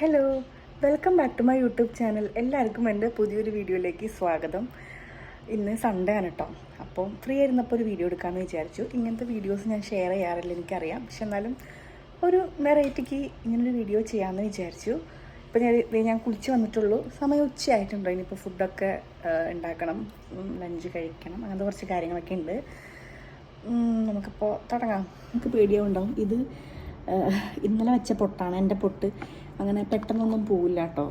Hello welcome back to my YouTube channel എല്ലാവർക്കും എന്റെ പുതിയൊരു വീഡിയോയിലേക്ക് സ്വാഗതം. ഇന്ന് സൺഡേ ആണ് കേട്ടോ അപ്പം ഫ്രീ ആയിരുന്നപ്പോൾ ഒരു വീഡിയോ എടുക്കാമെന്ന് വിചാരിച്ചു. ഇങ്ങനത്തെ വീഡിയോസ് ഞാൻ ഷെയർ ചെയ്യാറില്ല എനിക്കറിയാം. പക്ഷെ എന്നാലും ഒരു വെറൈറ്റിക്ക് ഇങ്ങനൊരു വീഡിയോ ചെയ്യാമെന്ന് വിചാരിച്ചു. ഇപ്പം ഞാൻ ഞാൻ കുളിച്ച് വന്നിട്ടുള്ളൂ. സമയം ഉച്ചയായിട്ടുണ്ടോ? ഇനിയിപ്പോൾ ഫുഡൊക്കെ ഉണ്ടാക്കണം. ലഞ്ച് കഴിക്കണം. അങ്ങനത്തെ കുറച്ച് കാര്യങ്ങളൊക്കെ ഉണ്ട്. നമുക്കിപ്പോൾ തുടങ്ങാം. നമുക്ക് പേടിയാവുണ്ടാവും. ഇത് ഇന്നലെ വെച്ച പൊട്ടാണ്. എന്റെ പൊട്ട് അങ്ങനെ പെട്ടെന്നൊന്നും പോവില്ല കേട്ടോ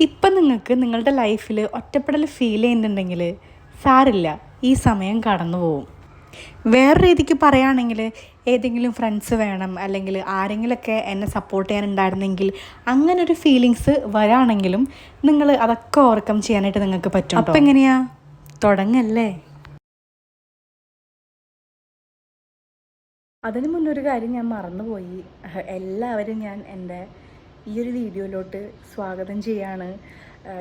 ഇപ്പം നിങ്ങൾക്ക് നിങ്ങളുടെ ലൈഫിൽ ഒറ്റപ്പെടൽ ഫീൽ ചെയ്യുന്നുണ്ടെങ്കിൽ സാരില്ല ഈ സമയം കടന്നു പോവും. വേറെ രീതിക്ക് പറയുകയാണെങ്കിൽ ഏതെങ്കിലും ഫ്രണ്ട്സ് വേണം അല്ലെങ്കിൽ ആരെങ്കിലുമൊക്കെ എന്നെ സപ്പോർട്ട് ചെയ്യാനുണ്ടായിരുന്നെങ്കിൽ അങ്ങനൊരു ഫീലിങ്സ് വരാണെങ്കിലും നിങ്ങൾ അതൊക്കെ ഓവർകം ചെയ്യാനായിട്ട് നിങ്ങൾക്ക് പറ്റും അപ്പം എങ്ങനെയാ? തുടങ്ങല്ലേ? അതിന് മുന്നൊരു കാര്യം ഞാൻ മറന്നുപോയി. എല്ലാവരും ഞാൻ എന്റെ ഈ ഒരു വീഡിയോയിലോട്ട് സ്വാഗതം ചെയ്യാണ്.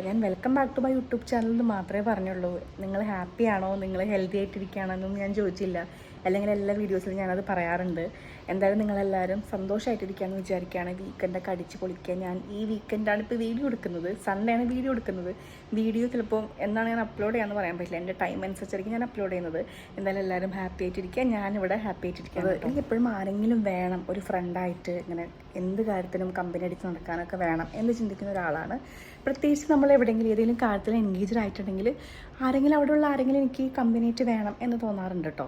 ഞാൻ welcome back to my YouTube channel എന്ന് മാത്രമേ പറഞ്ഞുള്ളൂ. നിങ്ങൾ ഹാപ്പി ആണോ? നിങ്ങൾ ഹെൽത്തി ആയിട്ടിരിക്കുകയാണോ എന്നൊന്നും ഞാൻ ചോദിച്ചില്ല. അല്ലെങ്കിൽ എല്ലാ വീഡിയോസിലും ഞാനത് പറയാറുണ്ട്. എന്തായാലും നിങ്ങളെല്ലാവരും സന്തോഷമായിട്ടിരിക്കുകയെന്ന് വിചാരിക്കുകയാണ് വീക്കെൻഡൊക്കെ അടിച്ച് പൊളിക്കുക ഞാൻ ഈ വീക്കെൻഡാണ് ഇപ്പോൾ വീഡിയോ എടുക്കുന്നത്. സൺഡേ ആണ് വീഡിയോ എടുക്കുന്നത്. വീഡിയോ ചിലപ്പോൾ എന്നാണ് ഞാൻ അപ്ലോഡ് ചെയ്യാമെന്ന് പറയാൻ പറ്റില്ല. എന്റെ ടൈം അനുസരിച്ചായിരിക്കും ഞാൻ അപ്ലോഡ് ചെയ്യുന്നത്. എന്തായാലും എല്ലാവരും ഹാപ്പി ആയിട്ടിരിക്കുക. ഞാനിവിടെ ഹാപ്പി ആയിട്ടിരിക്കുക എനിക്ക് എപ്പോഴും ആരെങ്കിലും വേണം ഒരു ഫ്രണ്ടായിട്ട് ഇങ്ങനെ എന്ത് കാര്യത്തിനും കമ്പനി അടിച്ച് നടക്കാനൊക്കെ വേണം എന്ന് ചിന്തിക്കുന്ന ഒരാളാണ്. പ്രത്യേകിച്ച് നമ്മൾ എവിടെയെങ്കിലും ഏതെങ്കിലും കാര്യത്തിൽ എൻഗേജ്ഡ് ആയിട്ടുണ്ടെങ്കിൽ ആരെങ്കിലും അവിടെയുള്ള ആരെങ്കിലും എനിക്ക് കമ്പനിയായിട്ട് വേണം എന്ന് തോന്നാറുണ്ട് കേട്ടോ.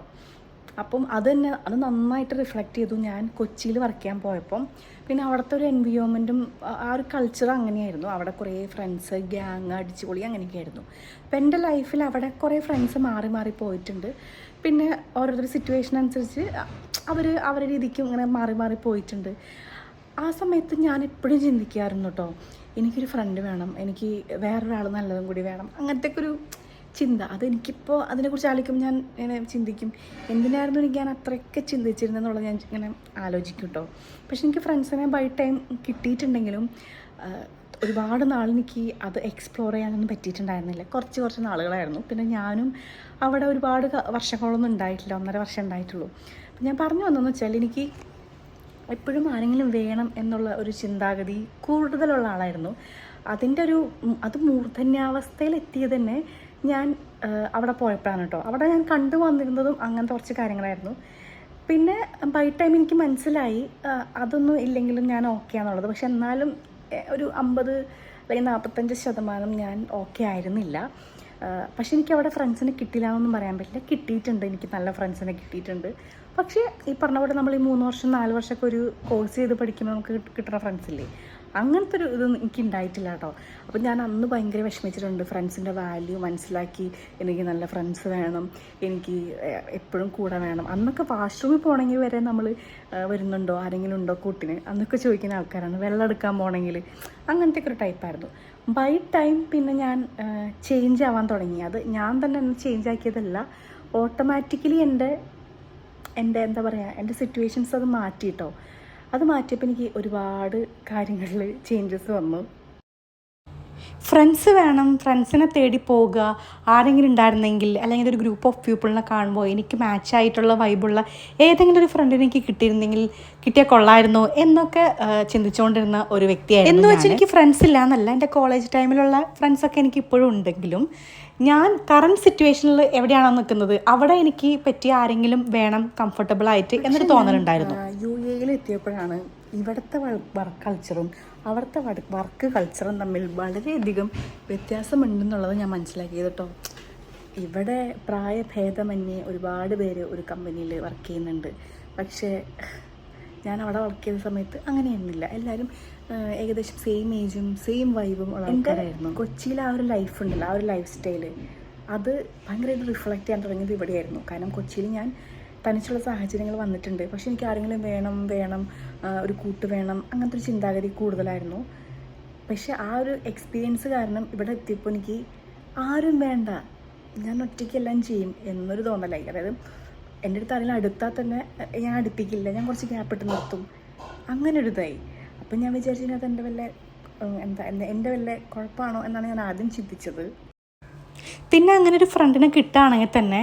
അപ്പം അത് തന്നെ അത് നന്നായിട്ട് റിഫ്ലക്റ്റ് ചെയ്തു ഞാൻ കൊച്ചിയിൽ വർക്ക് ചെയ്യാൻ പോയപ്പം. പിന്നെ അവിടുത്തെ ഒരു എൻവിയോമെന്റും ആ ഒരു കൾച്ചർ അങ്ങനെയായിരുന്നു. അവിടെ കുറേ ഫ്രണ്ട്സ് ഗ്യാങ് അടിച്ചുപൊളി അങ്ങനെയൊക്കെ ആയിരുന്നു അപ്പം എന്റെ ലൈഫിൽ അവിടെ കുറേ ഫ്രണ്ട്സ് മാറി മാറി പോയിട്ടുണ്ട്. പിന്നെ ഓരോരുത്തർ സിറ്റുവേഷൻ അനുസരിച്ച് അവർ അവരുടെ രീതിക്ക് ഇങ്ങനെ മാറി മാറി പോയിട്ടുണ്ട്. ആ സമയത്ത് ഞാൻ എപ്പോഴും ചിന്തിക്കാറുണ്ട് കേട്ടോ. എനിക്കൊരു ഫ്രണ്ട് വേണം. എനിക്ക് വേറൊരാൾ നല്ലതും കൂടി വേണം. അങ്ങനത്തെ ഒരു ചിന്ത. അതെനിക്കിപ്പോൾ അതിനെക്കുറിച്ച് ആലോചിക്കുമ്പോൾ ഞാൻ ഇങ്ങനെ ചിന്തിക്കും. എന്തിനായിരുന്നു എനിക്ക് ഞാൻ അത്രയൊക്കെ ചിന്തിച്ചിരുന്നെന്നുള്ളത് ഞാൻ ഇങ്ങനെ ആലോചിക്കും കേട്ടോ പക്ഷെ എനിക്ക് ഫ്രണ്ട്സിനെ ബൈ ടൈം കിട്ടിയിട്ടുണ്ടെങ്കിലും ഒരുപാട് നാൾ എനിക്ക് അത് എക്സ്പ്ലോർ ചെയ്യാനൊന്നും പറ്റിയിട്ടുണ്ടായിരുന്നില്ല. കുറച്ച് കുറച്ച് നാളുകളായിരുന്നു. പിന്നെ ഞാനും അവിടെ ഒരുപാട് വർഷങ്ങളൊന്നും ഉണ്ടായിട്ടില്ല. ഒന്നര വർഷം ഉണ്ടായിട്ടുള്ളൂ. ഞാൻ പറഞ്ഞു വന്നതെന്ന് വെച്ചാൽ എനിക്ക് എപ്പോഴും ആരെങ്കിലും വേണം എന്നുള്ള ഒരു ചിന്താഗതി കൂടുതലുള്ള ആളായിരുന്നു. അതിന്റെ ഒരു അത് മൂർധന്യാവസ്ഥയിൽ എത്തിയത് തന്നെ ഞാൻ അവിടെ പോയപ്പോഴാണ് കേട്ടോ. അവിടെ ഞാൻ കണ്ടു വന്നിരുന്നതും അങ്ങനത്തെ കുറച്ച് കാര്യങ്ങളായിരുന്നു. പിന്നെ ബൈ ടൈം എനിക്ക് മനസ്സിലായി അതൊന്നും ഇല്ലെങ്കിലും ഞാൻ ഓക്കെ ആണുള്ളത് പക്ഷെ എന്നാലും ഒരു അമ്പത് അല്ലെങ്കിൽ നാൽപ്പത്തഞ്ച് ശതമാനം ഞാൻ ഓക്കെ ആയിരുന്നില്ല. പക്ഷെ എനിക്ക് അവിടെ ഫ്രണ്ട്സിനെ കിട്ടില്ല എന്നൊന്നും പറയാൻ പറ്റില്ല. കിട്ടിയിട്ടുണ്ട്. എനിക്ക് നല്ല ഫ്രണ്ട്സിനെ കിട്ടിയിട്ടുണ്ട്. പക്ഷേ ഈ പറഞ്ഞ പോലെ നമ്മൾ ഈ മൂന്ന് വർഷം നാല് വർഷമൊക്കെ ഒരു കോഴ്സ് ചെയ്ത് പഠിക്കുമ്പോൾ നമുക്ക് കിട്ടുന്ന ഫ്രണ്ട്സ് ഇല്ലേ? അങ്ങനത്തെ ഒരു ഇതൊന്നും എനിക്ക് ഉണ്ടായിട്ടില്ല കേട്ടോ. അപ്പം ഞാൻ അന്ന് ഭയങ്കര വിഷമിച്ചിട്ടുണ്ട്. ഫ്രണ്ട്സിന്റെ വാല്യൂ മനസ്സിലാക്കി എനിക്ക് നല്ല ഫ്രണ്ട്സ് വേണം. എനിക്ക് എപ്പോഴും കൂടെ വേണം. അന്നൊക്കെ വാഷ്റൂമിൽ പോകണമെങ്കിൽ വരെ നമ്മൾ വരുന്നുണ്ടോ? ആരെങ്കിലും ഉണ്ടോ കൂട്ടിന്? അന്നൊക്കെ ചോദിക്കുന്ന ആൾക്കാരാണ്. വെള്ളം എടുക്കാൻ പോകണമെങ്കിൽ അങ്ങനത്തെ ഒക്കെ ഒരു ടൈപ്പായിരുന്നു ബൈ ടൈം പിന്നെ ഞാൻ ചേഞ്ച് ആവാൻ തുടങ്ങി. അത് ഞാൻ തന്നെ ചേഞ്ച് ആക്കിയതല്ല. ഓട്ടോമാറ്റിക്കലി എന്റെ എന്റെ എന്താ പറയുക എന്റെ സിറ്റുവേഷൻസ് അത് മാറ്റി കേട്ടോ. അത് മാറ്റിയപ്പോൾ എനിക്ക് ഒരുപാട് കാര്യങ്ങളിൽ ചേഞ്ചസ് വന്നു. ഫ്രണ്ട്സ് വേണം ഫ്രണ്ട്സിനെ തേടി പോവുക. ആരെങ്കിലും ഉണ്ടായിരുന്നെങ്കിൽ അല്ലെങ്കിൽ ഒരു ഗ്രൂപ്പ് ഓഫ് പീപ്പിളിനെ കാണുമ്പോൾ എനിക്ക് മാച്ച് ആയിട്ടുള്ള വൈബുള്ള ഏതെങ്കിലും ഒരു ഫ്രണ്ടിനെ എനിക്ക് കിട്ടിയിരുന്നെങ്കിൽ കിട്ടിയാൽ കൊള്ളായിരുന്നു എന്നൊക്കെ ചിന്തിച്ചുകൊണ്ടിരുന്ന ഒരു വ്യക്തിയായിരുന്നു എന്ന് വെച്ചാൽ എനിക്ക് ഫ്രണ്ട്സ് ഇല്ല എന്നല്ല. എന്റെ കോളേജ് ടൈമിലുള്ള ഫ്രണ്ട്സൊക്കെ എനിക്ക് ഇപ്പോഴും ഉണ്ടെങ്കിലും ഞാൻ കറണ്ട് സിറ്റുവേഷനിൽ എവിടെയാണോ നിൽക്കുന്നത് അവിടെ എനിക്ക് പറ്റിയ ആരെങ്കിലും വേണം കംഫർട്ടബിൾ ആയിട്ട് എന്നൊരു തോന്നലുണ്ടായിരുന്നു. യു എയിൽ എത്തിയപ്പോഴാണ് ഇവിടുത്തെ വർക്ക് കൾച്ചറും അവിടുത്തെ വർക്ക് കൾച്ചറും തമ്മിൽ വളരെയധികം വ്യത്യാസമുണ്ടെന്നുള്ളത് ഞാൻ മനസ്സിലാക്കിയത് കേട്ടോ ഇവിടെ പ്രായഭേദമന്യേ ഒരുപാട് പേര് ഒരു കമ്പനിയിൽ വർക്ക് ചെയ്യുന്നുണ്ട്. പക്ഷേ ഞാൻ അവിടെ വർക്ക് ചെയ്ത സമയത്ത് അങ്ങനെയൊന്നുമില്ല. എല്ലാവരും ഏകദേശം സെയിം ഏജും സെയിം വൈബും ഉള്ള ആൾക്കാരായിരുന്നു. കൊച്ചിയിൽ ആ ഒരു ലൈഫ് ഉണ്ടല്ലോ ആ ഒരു ലൈഫ് സ്റ്റൈൽ അത് ഭയങ്കരമായിട്ട് റിഫ്ലക്റ്റ് ചെയ്യാൻ തുടങ്ങിയത് ഇവിടെയായിരുന്നു. കാരണം കൊച്ചിയിൽ ഞാൻ തനിച്ചുള്ള സാഹചര്യങ്ങൾ വന്നിട്ടുണ്ട്. പക്ഷെ എനിക്ക് ആരെങ്കിലും വേണം വേണം ഒരു കൂട്ട് വേണം അങ്ങനത്തെ ഒരു ചിന്താഗതി കൂടുതലായിരുന്നു. പക്ഷെ ആ ഒരു എക്സ്പീരിയൻസ് കാരണം ഇവിടെ എത്തിയപ്പോൾ എനിക്ക് ആരും വേണ്ട ഞാൻ ഒറ്റയ്ക്കെല്ലാം ചെയ്യും എന്നൊരു തോന്നലായി. അതായത് എന്റെ അടുത്ത് ആരെങ്കിലും അടുത്താൽ തന്നെ ഞാൻ അടുപ്പിക്കില്ല ഞാൻ കുറച്ച് ഗ്യാപ്പ് ഇട്ട് നിർത്തും. അങ്ങനെ ഒരു ഇതായി. അപ്പം ഞാൻ വിചാരിച്ചതിനകത്ത് എന്റെ വല്ല എന്താ എന്റെ വല്ല കുഴപ്പമാണോ എന്നാണ് ഞാൻ ആദ്യം ചിന്തിച്ചത്. പിന്നെ അങ്ങനെ ഒരു ഫ്രണ്ടിനെ കിട്ടുകയാണെങ്കിൽ തന്നെ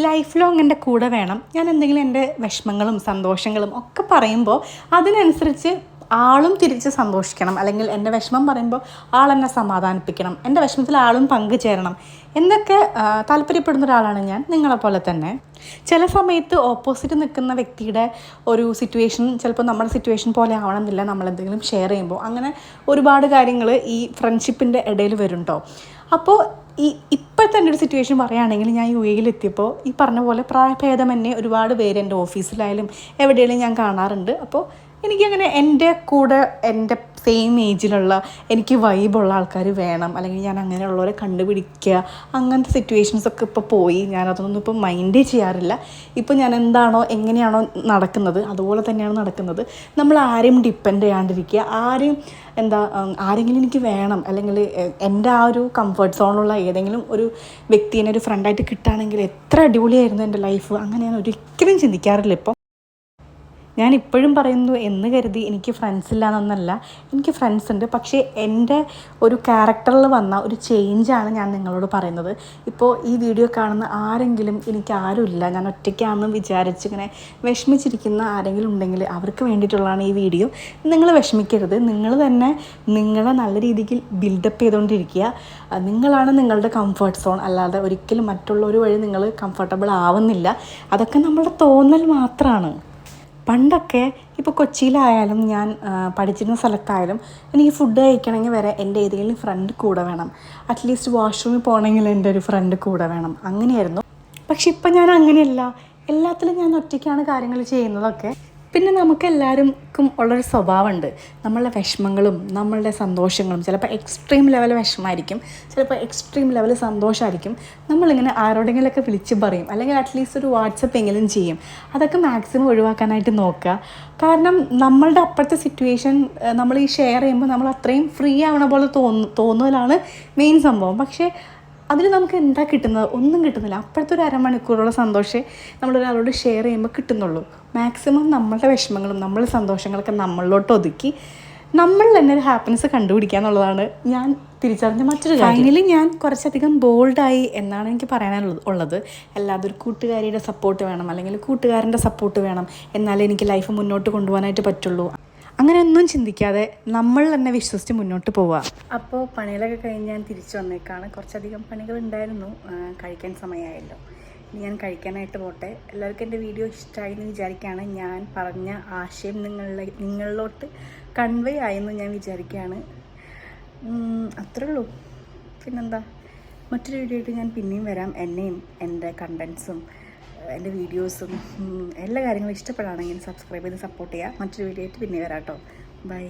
ലൈഫ് ലോങ് എന്റെ കൂടെ വേണം. ഞാൻ എന്തെങ്കിലും എന്റെ വിഷമങ്ങളും സന്തോഷങ്ങളും ഒക്കെ പറയുമ്പോൾ അതിനനുസരിച്ച് ആളും തിരിച്ച് സന്തോഷിക്കണം. അല്ലെങ്കിൽ എന്റെ വിഷമം പറയുമ്പോൾ ആൾ എന്നെ സമാധാനിപ്പിക്കണം. എന്റെ വിഷമത്തിൽ ആളും പങ്കുചേരണം. എന്നൊക്കെ താല്പര്യപ്പെടുന്ന ഒരാളാണ് ഞാൻ. നിങ്ങളെപ്പോലെ തന്നെ. ചില സമയത്ത് ഓപ്പോസിറ്റ് നിൽക്കുന്ന വ്യക്തിയുടെ ഒരു സിറ്റുവേഷൻ ചിലപ്പോൾ നമ്മുടെ സിറ്റുവേഷൻ പോലെ ആവണമെന്നില്ല. നമ്മൾ എന്തെങ്കിലും ഷെയർ ചെയ്യുമ്പോൾ അങ്ങനെ ഒരുപാട് കാര്യങ്ങൾ ഈ ഫ്രണ്ട്ഷിപ്പിന്റെ ഇടയിൽ വരുന്നുണ്ടോ? അപ്പോൾ ഈ ഇപ്പോഴത്തെ എന്റെ ഒരു സിറ്റുവേഷൻ പറയുകയാണെങ്കിൽ ഞാൻ യു എയിലെത്തിയപ്പോൾ ഈ പറഞ്ഞ പോലെ പ്രായഭേദമന്യേ ഒരുപാട് പേര് എന്റെ ഓഫീസിലായാലും എവിടെയെങ്കിലും ഞാൻ കാണാറുണ്ട്. അപ്പോൾ എനിക്കങ്ങനെ എന്റെ കൂടെ എന്റെ സെയിം ഏജിലുള്ള എനിക്ക് വൈബുള്ള ആൾക്കാർ വേണം. അല്ലെങ്കിൽ ഞാൻ അങ്ങനെയുള്ളവരെ കണ്ടുപിടിക്കുക. അങ്ങനത്തെ സിറ്റുവേഷൻസ് ഒക്കെ ഇപ്പോൾ പോയി. ഞാനതൊന്നും ഇപ്പോൾ മൈൻഡ് ചെയ്യാറില്ല. ഇപ്പോൾ ഞാൻ എന്താണോ എങ്ങനെയാണോ നടക്കുന്നത് അതുപോലെ തന്നെയാണ് നടക്കുന്നത്. നമ്മൾ ആരെയും ഡിപ്പെൻഡ് ചെയ്യാണ്ടിരിക്കുക. ആരെയും എന്താ ആരെങ്കിലും എനിക്ക് വേണം. അല്ലെങ്കിൽ എന്റെ ആ ഒരു കംഫർട്ട് സോണുള്ള ഏതെങ്കിലും ഒരു വ്യക്തിനെ ഒരു ഫ്രണ്ടായിട്ട് കിട്ടുകയാണെങ്കിൽ എത്ര അടിപൊളിയായിരുന്നു എന്റെ ലൈഫ് അങ്ങനെ ഞാൻ ഒരിക്കലും ചിന്തിക്കാറില്ല ഇപ്പോൾ ഞാൻ ഇപ്പോഴും പറയുന്നു എന്ന് കരുതി എനിക്ക് ഫ്രണ്ട്സ് ഇല്ല എന്നൊന്നല്ല എനിക്ക് ഫ്രണ്ട്സ് ഉണ്ട്. പക്ഷേ എന്റെ ഒരു ക്യാരക്ടറിൽ വന്ന ഒരു ചേഞ്ചാണ് ഞാൻ നിങ്ങളോട് പറയുന്നത്. ഇപ്പോൾ ഈ വീഡിയോ കാണുന്ന ആരെങ്കിലും എനിക്ക് ആരുമില്ല. ഞാൻ ഒറ്റയ്ക്കാണെന്ന് വിചാരിച്ച് ഇങ്ങനെ വിഷമിച്ചിരിക്കുന്ന ആരെങ്കിലും ഉണ്ടെങ്കിൽ അവർക്ക് വേണ്ടിയിട്ടുള്ളതാണ് ഈ വീഡിയോ നിങ്ങൾ വിഷമിക്കരുത്. നിങ്ങൾ തന്നെ നിങ്ങളെ നല്ല രീതിക്ക് ബിൽഡപ്പ് ചെയ്തുകൊണ്ടിരിക്കുക നിങ്ങളാണ് നിങ്ങളുടെ കംഫർട്ട് സോൺ അല്ലാതെ ഒരിക്കലും മറ്റുള്ളവർ വഴി നിങ്ങൾ കംഫർട്ടബിൾ ആവുന്നില്ല. അതൊക്കെ നമ്മളുടെ തോന്നൽ മാത്രമാണ് പണ്ടൊക്കെ ഇപ്പോൾ കൊച്ചിയിലായാലും ഞാൻ പഠിച്ചിരുന്ന സ്ഥലത്തായാലും എനിക്ക് ഫുഡ് കഴിക്കണമെങ്കിൽ വരെ എന്റെ ഏതെങ്കിലും ഫ്രണ്ട് കൂടെ വേണം. അറ്റ്ലീസ്റ്റ് വാഷ്റൂമിൽ പോകണമെങ്കിൽ എന്റെ ഒരു ഫ്രണ്ട് കൂടെ വേണം. അങ്ങനെയായിരുന്നു. പക്ഷെ ഇപ്പം ഞാൻ അങ്ങനെയല്ല. എല്ലാത്തിലും ഞാൻ ഒറ്റയ്ക്കാണ് കാര്യങ്ങൾ ചെയ്യുന്നതൊക്കെ. പിന്നെ നമുക്ക് എല്ലാവർക്കും ഉള്ളൊരു സ്വഭാവമുണ്ട്. നമ്മളുടെ വിഷമങ്ങളും നമ്മളുടെ സന്തോഷങ്ങളും ചിലപ്പോൾ എക്സ്ട്രീം ലെവൽ വിഷമമായിരിക്കും ചിലപ്പോൾ എക്സ്ട്രീം ലെവൽ സന്തോഷമായിരിക്കും. നമ്മളിങ്ങനെ ആരോടെങ്കിലൊക്കെ വിളിച്ച് പറയും അല്ലെങ്കിൽ അറ്റ്ലീസ്റ്റ് ഒരു വാട്സപ്പ് എങ്കിലും ചെയ്യും. അതൊക്കെ മാക്സിമം ഒഴിവാക്കാനായിട്ട് നോക്കുക. കാരണം നമ്മളുടെ അപ്പുറത്തെ സിറ്റുവേഷൻ നമ്മൾ ഈ ഷെയർ ചെയ്യുമ്പോൾ നമ്മൾ അത്രയും ഫ്രീ ആവണ പോലെ തോന്നു തോന്നലാണ് മെയിൻ സംഭവം. പക്ഷേ അതിൽ നമുക്ക് എന്താ കിട്ടുന്നത്? ഒന്നും കിട്ടുന്നില്ല. അപ്പോഴത്തെ ഒരു അരമണിക്കൂറുള്ള സന്തോഷമേ നമ്മളൊരാളോട് ഷെയർ ചെയ്യുമ്പോൾ കിട്ടുന്നുള്ളൂ. മാക്സിമം നമ്മളുടെ വിഷമങ്ങളും നമ്മളുടെ സന്തോഷങ്ങളൊക്കെ നമ്മളിലോട്ട് ഒതുക്കി നമ്മൾ തന്നെ ഒരു ഹാപ്പിനെസ് കണ്ടുപിടിക്കുക എന്നുള്ളതാണ് ഞാൻ തിരിച്ചറിഞ്ഞ മറ്റൊരു ഫൈനലി ഞാൻ കുറച്ചധികം ബോൾഡായി എന്നാണ് എനിക്ക് പറയാനുള്ളത് ഉള്ളത്. അല്ലാതെ ഒരു കൂട്ടുകാരിയുടെ സപ്പോർട്ട് വേണം അല്ലെങ്കിൽ കൂട്ടുകാരന്റെ സപ്പോർട്ട് വേണം എന്നാലേ എനിക്ക് ലൈഫ് മുന്നോട്ട് കൊണ്ടുപോകാനായിട്ട് പറ്റുള്ളൂ. അങ്ങനെയൊന്നും ചിന്തിക്കാതെ നമ്മൾ തന്നെ വിശ്വസിച്ച് മുന്നോട്ട് പോവുക. അപ്പോൾ പണികളൊക്കെ കഴിഞ്ഞ് ഞാൻ തിരിച്ചു വന്നേക്കാണ്. കുറച്ചധികം പണികൾ ഉണ്ടായിരുന്നു. കഴിക്കാൻ സമയമായല്ലോ. ഞാൻ കഴിക്കാനായിട്ട് പോട്ടെ. എല്ലാവർക്കും എന്റെ വീഡിയോ ഇഷ്ടമായി എന്ന് വിചാരിക്കുകയാണ്. ഞാൻ പറഞ്ഞ ആശയം നിങ്ങളിലെ നിങ്ങളിലോട്ട് കൺവേ ആയെന്ന് ഞാൻ വിചാരിക്കുകയാണ്. അത്രേ ഉള്ളൂ. പിന്നെന്താ? മറ്റൊരു വീഡിയോ ആയിട്ട് ഞാൻ പിന്നെയും വരാം. എന്നെയും എന്റെ കണ്ടൻസും എന്റെ വീഡിയോസും എല്ലാ കാര്യങ്ങളും ഇഷ്ടപ്പെടുകയാണെങ്കിൽ സബ്സ്ക്രൈബ് ചെയ്ത് സപ്പോർട്ട് ചെയ്യുക. മറ്റൊരു വീഡിയോ ആയിട്ട് പിന്നെ വരാം കേട്ടോ. ബൈ